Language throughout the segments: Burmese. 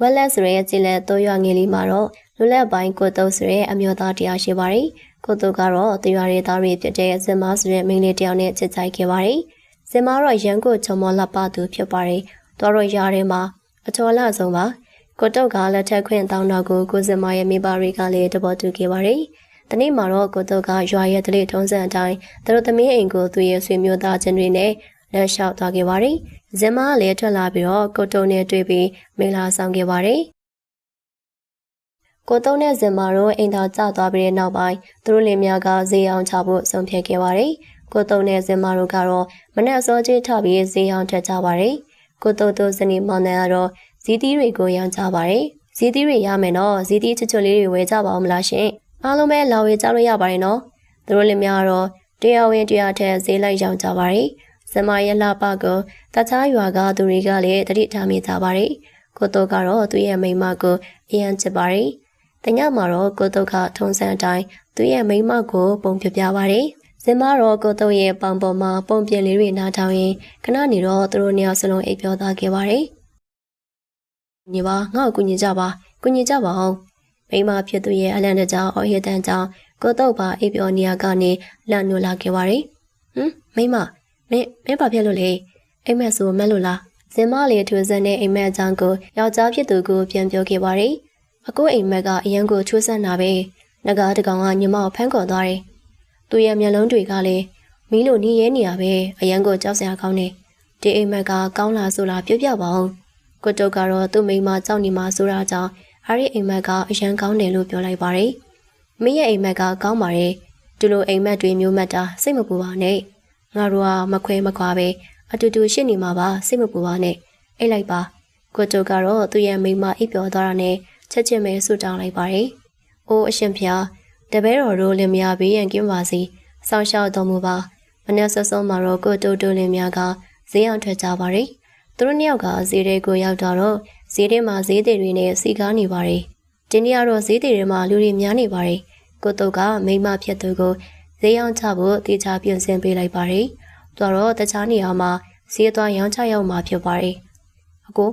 ဝက်လက်ဆိုရဲကြည်လက်တော့ရွာငယ်လေးမှာတော့လူလက်ပိုင်းကိုတုတ်ဆိုရဲအမျိုးသားတရားရှိပါတယ်။ကိုတုတ်ကတော့တရွာရဲသားတွေဖြစ်တဲ့ဇင်မဆိုရဲမိန်းလေးတယောက်နဲ့ချစ်ကြိုက်ခဲ့ပါတယ်။ဇင်မတော့ရန်ကိုချုံမောလှပသူဖြစ်ပါတယ်။တော်တော့ရွာထဲမှာအချော်လဆုံးပါ။ကိုတုတ်ကလက်ထက်ခွင့်တောင်းတော့ကိုကိုစင်မရဲ့မိဘတွေကလည်းတပေါ်တူခဲ့ပါတယ်။တနေ့မှာတော့ကိုတုတ်ကရွာရဲ့တလေးထုံးစံအတိုင်းသူတို့သမီးအိမ်ကိုသူ့ရဲ့ဆွေမျိုးသားချင်းတွေနဲ့ လက်လျှောက်သွားခဲ့ပါတယ်။ဇင်မကလည်းထွက်လာပြီးတော့ကိုတုတ်နဲ့တွေ့ပြီးမင်္ဂလာဆောင်ခဲ့ပါတယ်။ကိုတုံးနဲ့ဇင်မာတို့အိမ်သာကျသွားပြီးတဲ့နောက်ပိုင်းသူတို့လင်မယားကဈေးအောင်ချဖို့ဆုံးဖြတ်ခဲ့ပါတယ်။ကိုတုံးနဲ့ဇင်မာတို့ကတော့မနက်စောကြီးထပြီးဈေးအောင်ထွက်ကြပါတယ်။ကိုတုံးတို့ဇနီးမောင်နှံကတော့ဇီးသီးတွေကိုရောင်းကြပါတယ်။ဇီးသီးတွေရမယ်နော်ဇီးသီးချွတ်ချွတ်လေးတွေဝယ်ကြပါဦးမလားရှင်။အားလုံးပဲလာဝယ်ကြလို့ရပါတယ်နော်။သူတို့လင်မယားကတော့တရားဝင်တရားထက်ဈေးလိုက်ရောင်းကြပါတယ်။ ဇင်မာရဲ့လှပကိုတခြားရွာကသူတွေကလည်းတတိထားမိကြပါတယ်။ကိုတုံးကတော့သူ့ရဲ့မိန်းမကိုအရန်ချစ်ပါတယ်။တညမှာတော့ကိုတုတ်ကထုံးစံအတိုင်းသူ့ရဲ့မိန်းမကိုပုံပြပြပါတယ်။ဇင်မတော့ကိုတုတ်ရဲ့ပေါင်ပေါ်မှာပုံပြင်လေးတွေနားထောင်ရင်ခဏနေတော့သူတို့နှစ်ယောက်စလုံးအိပ်ပျော်သွားခဲ့ပါတယ်။ညီပါငါ့ကိုကူညီကြပါကူညီကြပါအောင်။မိန်းမဖြစ်သူရဲ့အလန့်တကြောင်အော်ရတန်ကြောင်ကိုတုတ်ပါအိပ်ပျော်နေရကနေလန့်ညိုလာခဲ့ပါတယ်။ဟမ်မိန်းမ မင်းမင်းဘာဖြစ်လို့လဲအိမ်မက်ဆိုမက်လို့လားဇင်မလေးထွေစံတဲ့အိမ်မက်အကြောင်းကိုယောက်ျားဖြစ်သူကိုပြန်ပြောခဲ့ပါတယ်။အကိုအိမ်မက်ကအရန်ကိုချိုးဆန့်တာပဲငကားတကောင်ကညီမကိုဖမ်းခေါ်သွားတယ်သူရဲ့မျက်လုံးတွေကလည်းမီးလိုနီးရဲနေရပဲအရန်ကိုကြောက်စရာကောင်းတယ်ဒီအိမ်မက်ကကောင်းလာဆိုလားပြောပြပါအောင်ကိုတုတ်ကတော့သူ့မိန်းမကြောက်နေမှဆိုတာကြောင့်အဲ့ဒီအိမ်မက်ကအရန်ကောင်းတယ်လို့ပြောလိုက်ပါတယ်မင်းရဲ့အိမ်မက်ကကောင်းပါတယ်ဒီလိုအိမ်မက်တွေမျိုးမက်တာစိတ်မပူပါနဲ့ ငါတို့ကမခွဲမခွာပဲအတူတူရှစ်နေမှာပါစိတ်မပူပါနဲ့အိတ်လိုက်ပါကိုတုတ်ကတော့သူ့ရဲ့မိန်းမအိပ်ပျော်သွားတာနဲ့ချက်ချင်းပဲဆူတောင်းလိုက်ပါတယ်။အိုးအရှင်ဖျားတပည့်တော်တို့လင်မယားဘေးရန်ကင်းပါစေ။စောင့်ရှောက်တော်မူပါ။မနေ့ဆက်ဆုံးမှာတော့ကိုတိုတိုလင်မယားကဈေးအောင်ထွက်ကြပါတယ်။သူတို့နှစ်ယောက်ကဈေးတွေကိုရောက်တော့ဈေးထဲမှာဈေးတွေတွေနဲ့စီကားနေပါတယ်။ဒီနေ့ကတော့ဈေးတွေထဲမှာလူတွေများနေပါတယ်။ကိုတုတ်ကမိမဖြစ်သူကို ဈေးအောင်ချဖို့တေချာပြင်ဆင်ပေးလိုက်ပါတယ်။သူတော့တခြားနေရာမှာဈေးသွားရောင်းချရောက်မှာဖြစ်ပါတယ်။အကို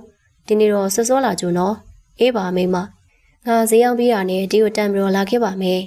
ဒီနေ့တော့စောစောလာကြုံနော်။အေးပါမိမငါဈေးရောက်ပြီးတာနဲ့ဒီကိုတန်ပြီးတော့လာခဲ့ပါမယ်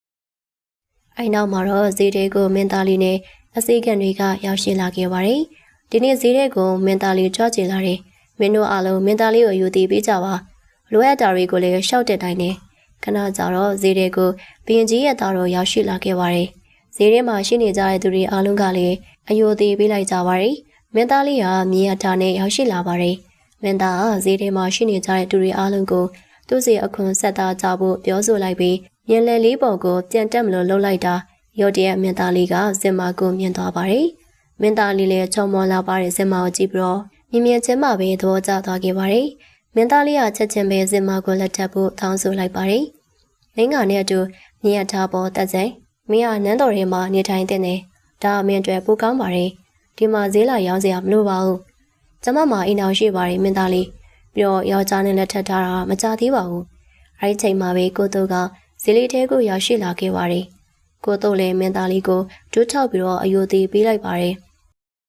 ။အဲ့နောက်မှာတော့ဈေးတွေကိုမင်းသားလေးနဲ့အစိကန်တွေကရောက်ရှိလာခဲ့ပါတယ်။ဒီနေ့ဈေးတွေကိုမင်းသားလေးကြွချင်လာတယ်။မင်းတို့အားလုံးမင်းသားလေးကိုယူတည်ပေးကြပါ။လိုအပ်တာတွေကိုလည်းရှောက်တဲ့တိုင်းနဲ့ ခဏကြာတော့ဈေးတွေကိုဘရင်ကြီးရဲ့သားတော်ရောက်ရှိလာခဲ့ပါတယ်။ဈေးထဲမှာရှိနေကြတဲ့သူတွေအားလုံးကလည်းအယိုသေးပေးလိုက်ကြပါတယ်။မင်းသားလေးကမြေရတာနဲ့ရောက်ရှိလာပါတယ်။မင်းသားကဈေးထဲမှာရှိနေကြတဲ့သူတွေအားလုံးကိုသူ့စီအခွန်ဆက်သားကြဖို့ပြောဆိုလိုက်ပြီးရင်လယ်လေးပေါ်ကိုပြန်တက်မလို့လှုပ်လိုက်တာရော့တရဲ့မင်းသားလေးကဇင်မာကိုမြင်သွားပါတယ်။မင်းသားလေးလည်းချုံမောလာပါတဲ့ဇင်မာကိုကြည့်ပြီးတော့မြင်မြင်ချင်းမှပဲသဘောကျသွားခဲ့ပါတယ်။ မင်းသားလေးကချက်ချင်းပဲဇင်မာကိုလက်ထပ်ဖို့ထောင်းဆိုလိုက်ပါတယ်။မင်းကနဲ့အတူမြင်ရထားပေါ်တက်စိန်မင်းကနန်းတော်ထဲမှာနေထိုင်တဲ့နေဒါအမင်းအတွက်ပိုကောင်းပါတယ်။ဒီမှာဈေးလာရောင်းစရာမလိုပါဘူး။ကျမမှာအိမ်အောင်ရှိပါတယ်မင်းသားလေး။ပြီးတော့ယောက်ျားနဲ့လက်ထပ်ထားတာမကြသေးပါဘူး။အဲဒီချိန်မှာပဲကိုတုတ်ကဇီလီထဲကိုရောက်ရှိလာခဲ့ပါတယ်။ကိုတုတ်လည်းမင်းသားလေးကိုဒုထောက်ပြီးတော့အယိုသေးပေးလိုက်ပါတယ်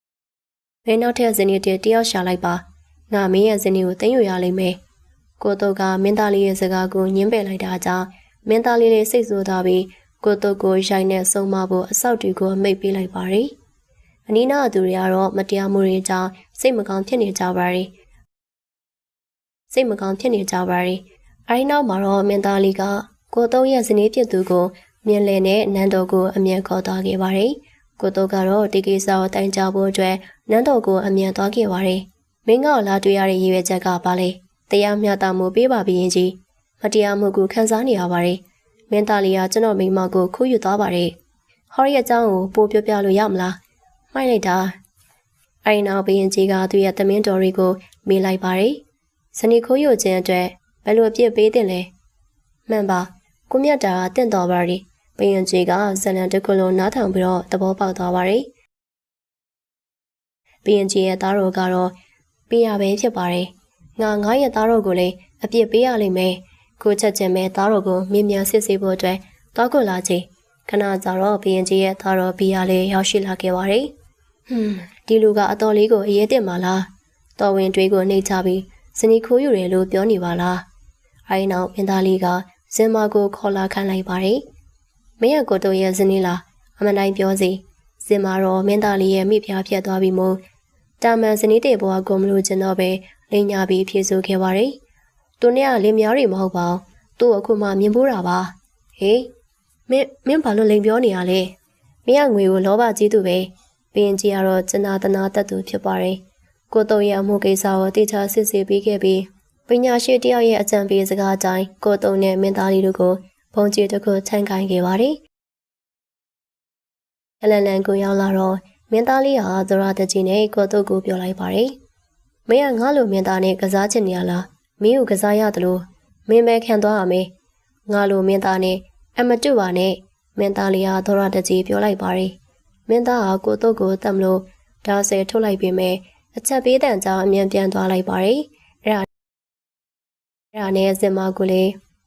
။ဘယ်နောက်ထပ်ဇနီးတတယောက်ရှာလိုက်ပါ။ ငါမင်းရဲ့ဇနီးကိုသိမ်းယူရလိမ့်မယ်။ကိုတုတ်ကမင်းသားလေးရဲ့စကားကိုညှင်းပယ်လိုက်တာကြောင့်မင်းသားလေးလေးစိတ်ဆိုးသွားပြီးကိုတုတ်ကိုရိုက်နဲ့ဆုံးမဖို့အဆောက်တူကိုမိတ်ပေးလိုက်ပါတယ်။အနီးနားသူတွေကတော့မတရားမှုတွေကြောင့်စိတ်မကောင်းဖြစ်နေကြပါတယ်။စိတ်မကောင်းဖြစ်နေကြပါတယ်။အဲဒီနောက်မှာတော့မင်းသားလေးကကိုတုံးရဲ့ဇနီးဖြစ်သူကိုမြင်လည်နဲ့နန်းတော်ကိုအမြန်ခေါ်သွားခဲ့ပါတယ်။ကိုတုံးကတော့ဒီကိစ္စကိုတိုင်ကြားဖို့အတွက်နန်းတော်ကိုအမြန်သွားခဲ့ပါတယ်။ မင်းကလာတွေ့ရတဲ့ရည်ရွယ်ချက်ကပါလေ။တရားမျှတမှုပေးပါဘရင်ကြီး။မတရားမှုကိုခံစားနေရပါတယ်။မင်းသားလေးကကျွန်တော်မိမကိုခိုးယူသွားပါတယ်။ဟော်ရီအကြောင်းကိုပို့ပြောပြလို့ရမလား။မှိုက်လိုက်တာ။အဲဒီနောက်ဘရင်ကြီးကသူ့ရဲ့သမင်းတော်တွေကိုမေးလိုက်ပါတယ်။ဇနီးခိုးယူခြင်းအတွက်ဘယ်လိုအပြစ်ပေးတင်လဲ။မှန်ပါ။ကိုမြတ်တာကတင့်တော်ပါရီ။ဘရင်ကြီးကဇလန်တစ်ခုလုံးနားထောင်ပြီးတော့သဘောပေါက်သွားပါတယ်။ဘရင်ကြီးရဲ့သားတော်ကတော့ ပေးရပဲဖြစ်ပါတယ်။ငါငါရဲ့သားတော်ကိုလည်းအပြစ်ပေးရလိမ့်မယ်။ကိုချက်ချင်းပဲသားတော်ကိုမြင်မြန်စစ်ဆေးဖို့အတွက်တောက်ခွလာချေခဏကြာတော့ဘရင်ကြီးရဲ့သားတော်ဘီယာလေးရောက်ရှိလာခဲ့ပါတယ်။ဟွန်းဒီလူကအတော်လေးကိုအရေးတင်ပါလား။တော်ဝင်တွေးကိုနှိပ်ချပြီးဇနီးခိုးယူတယ်လို့ပြောနေပါလားအဲဒီနောက်မင်းသားလေးကဇင်မာကိုခေါ်လာခိုင်းလိုက်ပါတယ်မင်းကကိုတိုရဲ့ဇနီးလားအမှန်တိုင်းပြောစီဇင်မာတော့မင်းသားလေးရဲ့မိဖုရားဖြစ်သွားပြီမို့ တာမန်ဇနီးတဲ့ဘဝကိုမလို့ကျင်တော့ပဲလိန်ညာပြီးဖြေဆိုခဲ့ပါတယ်သူနဲ့ကလင်များတွေမဟုတ်ပါဘူးသူ့အခုမှမြင်ဖို့တာပါဟေးမင်းမင်းဘာလို့လိန်ပြောနေရလဲမင်းကငွေကိုလောဘကြီးသူပဲဘင်းကြီးကတော့ကျနာတနာတတ်သူဖြစ်ပါတယ်ကိုတုံရဲ့အမှုကိစ္စကိုတေချာစစ်ဆေးပြီးခဲ့ပြီးပညာရှိတယောက်ရဲ့အကြံပေးစကားအတိုင်းကိုတုံနဲ့မင်းသားလေးတို့ကိုဘုံကြီးတစ်ခုထန်ခိုင်းခဲ့ပါတယ်အလန်လန်ကိုရောက်လာတော့ မင်းသားလေးဟာသရတကြီးနဲ့ကိုတုတ်ကိုပြောလိုက်ပါတယ်မင်းကငါ့လိုမင်းသားနဲ့ကစားချင်နေရလားမင်းကိုကစားရတယ်လို့မင်းပဲခံသွားရမယ်ငါလိုမင်းသားနဲ့အမတူပါနဲ့မင်းသားလေးဟာသရတကြီးပြောလိုက်ပါတယ်မင်းသားဟာကိုတုတ်ကိုတတ်မလို့ဒါဆယ်ထုတ်လိုက်ပေမဲ့အချက်ပေးတန်ကြောင်အမြန်ပြန်သွားလိုက်ပါတယ်အဲ့ဒါအဲ့ဒါနဲ့စင်မကိုလေ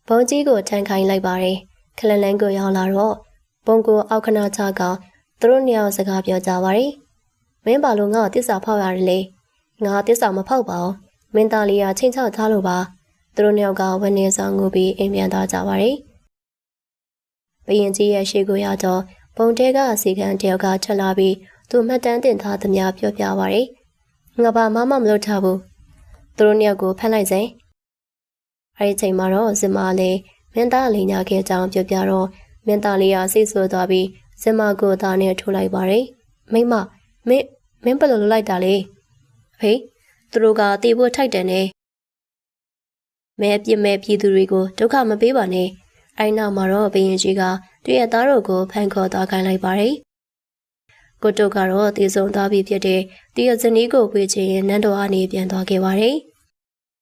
ဘုံကြီးကိုထန်ခိုင်းလိုက်ပါတယ်ခလန်လန်းကိုရောက်လာတော့ဘုံကိုအောက်ခဏချက သူတို့နှစ်ယောက်စကားပြောကြပါတယ်မင်းဘာလို့ငါ့ကိုတစ္ဆာဖောက်ရတယ်လဲငါတစ္ဆာမဖောက်ပါဘူးမင်းသားလေးကချိန်ချောက်ထားလို့ပါသူတို့နှစ်ယောက်ကဝန်းနေဆောင်ငိုပြီးအိမ်ပြန်သွားကြပါတယ်ဘရင်ကြီးရဲ့ရှေ့ကိုရောက်တော့ဘုံတဲကအစီကံတယောက်ကထွက်လာပြီးသူမှတ်တမ်းတင်ထားသမျှပြောပြပါရယ်ငါဘာမှမမလုပ်ထားဘူးသူတို့နှစ်ယောက်ကိုဖမ်းလိုက်စေအဲဒီချိန်မှာတော့ဇင်မာလေးမင်းသားလေးညာခဲ့ကြောင်းပြောပြတော့မင်းသားလေးကစိတ်ဆိုးသွားပြီး ဇင်မာကိုသားနဲ့ထိုးလိုက်ပါရယ်မိမမင်းမင်းဘယ်လိုလုပ်လိုက်တာလဲဖေးသူတို့ကတေဖို့ထိုက်တယ်နဲ့မဲပြစ်မဲ့ပြည်သူတွေကိုဒုက္ခမပေးပါနဲ့အဲနောက်မှာတော့ဘရင်ကြီးကသူ့ရဲ့သားတို့ကိုဖန်ခေါ်သွားခိုင်းလိုက်ပါတယ်။ကိုတုတ်ကတော့တည်ဆုံသွားပြီဖြစ်တဲ့တည်ရဇနီးကိုဝေချင်ရင်နန်းတော်အနေပြန်သွားခဲ့ပါတယ်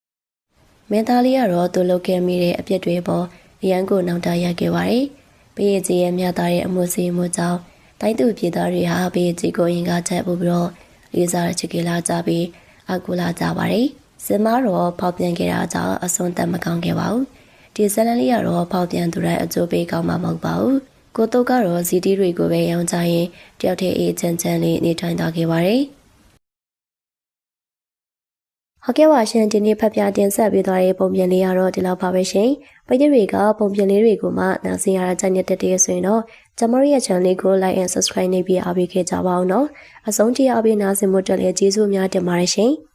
။မင်းသားလေးကတော့သူလုပ်ခဲ့မိတဲ့အပြစ်တွေပေါ်အရန်ကိုနောက်တရခဲ့ပါတယ်။ ဘရင်ကြီးရဲ့မြတ်သားရဲ့အမှုစီမှုကြောင့်တိုင်းသူပြည်သားတွေဟာဘရင်ကြီးကိုရင်ကားချက်ပို့ပြီးတော့လေးစားချစ်ကြလာကြပြီးအကူလာကြပါတယ်။စင်မတော့ပေါက်ပြန်ခဲ့တာကြောင့်အစွန်းတက်မကောင်းခဲ့ပါဘူး။ဒီဇလန်လေးကတော့ပေါက်ပြန်သူတိုင်းအကျိုးပေးကောင်းမှာမဟုတ်ပါဘူး။ကိုတုတ်ကတော့ဇီတီတွေကိုပဲရောင်းချရင်တယောက်တည်းအေးချမ်းချမ်းလေးနေထိုင်သွားခဲ့ပါတယ်။ ဟုတ်ကဲ့ပါရှင်ဒီနေ့ဖတ်ပြတင်ဆက်ပေးသွားတဲ့ပုံပြင်လေးကတော့ဒီလောက်ပါပဲရှင်။ပိတ်တွေကပုံပြင်လေးတွေကိုမှနားဆင်ရတာကြိုက်နေတဲ့တည်းဆိုရင်တော့ကျမတို့ရဲ့ channel လေးကို like and subscribe နေပြီးအားပေးခဲ့ကြပါအောင်နော်။အဆုံးထိအားပေးနားဆင်ဖို့တက်လည်းကျေးဇူးများတင်ပါတယ်ရှင်။